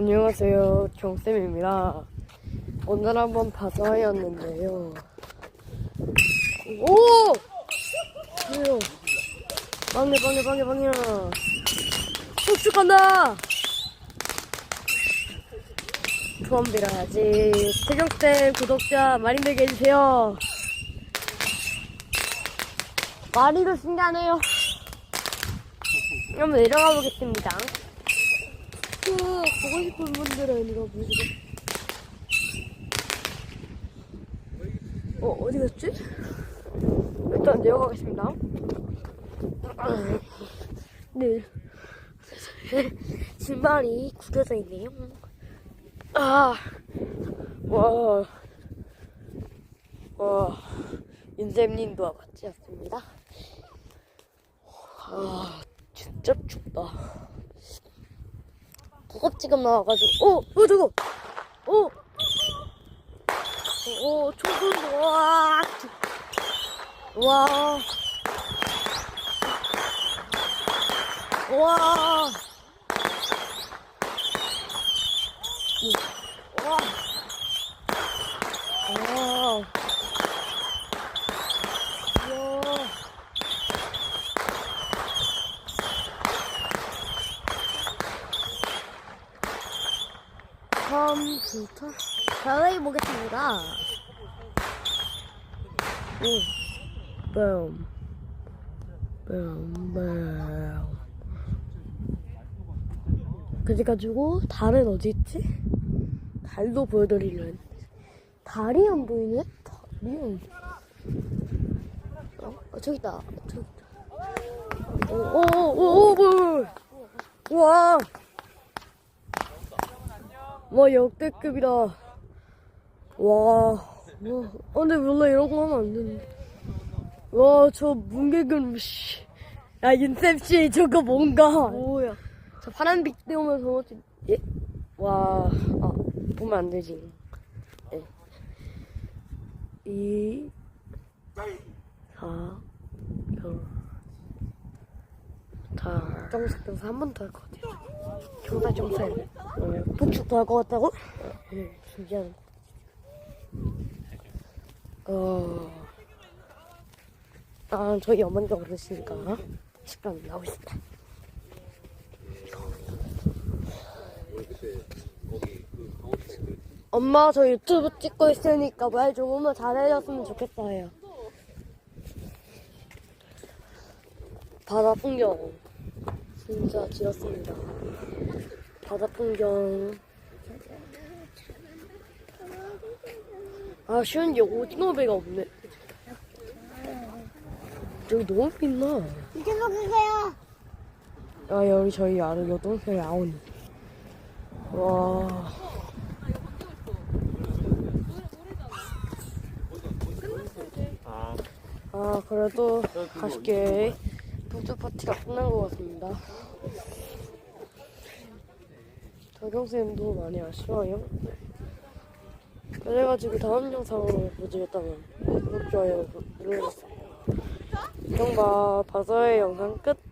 안녕하세요. 정쌤입니다. 오늘 한번 바다였는데요. 오! 왜요? 방해, 방해, 방해, 방해. 간다! 소원 빌어야지. 태경쌤 구독자 많이 되게 해주세요. 마리도 신기하네요. 한번 내려가 보겠습니다. 그 보고 싶은 분들은 이거 보시고 어 어디 갔지? 일단 내려가겠습니다. 네 신발이 구겨져 있네요. 아, 와, 와, 윤쌤님도 같이 왔습니다. 아, 진짜 춥다. 구급지금 나와가지고, 오, 어, 저거, 오, 오, 초금, 와, 와, 와, 와, 와, 와, 컴퓨터 자세히 보겠습니다. 오, 뱀, 뱀, 뱀. 그래가지고 달은 어디 있지? 달도 보여드리려 했는데 달이 안 보이네? 달이 안 어, 어 저기 있다. 저기 있다. 오오오오 뭐? 와. 와 역대급이다. 와. 와. 어, 근데 원래 이런 거 하면 안 되는데. 와, 저 문개근 씨. 야, 윤쌤 씨, 저거 뭔가. 뭐야? 저 파란 빛 때오면서 어찌- 예? 와, 아, 보면 안 되지. 예. 이, 사, 열, 달. 정색 정사 한번 더 할 것 같아 정사. 어, 북측도 할 것 같다고? 네, 신기하네. 어, 아, 저희 어머니가 그러시니까 식당 나오고 있습니다. 엄마 저 유튜브 찍고 있으니까 말 조금만 잘해줬으면 좋겠어요. 바다 풍경 진짜 지렸습니다. 바다 풍경 아 쉬운 게 오징어 배가 없네. 저기 너무 빛나. 이제 먹으세요. 아 여기 저희 아는 여동생 아오니. 와. 아 그래도 아쉽게 독주 파티가 끝난 것 같습니다. 덕영쌤도 많이 아쉬워요. 그래가지고 다음 영상을 보시겠다면 구독, 좋아요 눌러주세요. 이정바 바서의 영상 끝.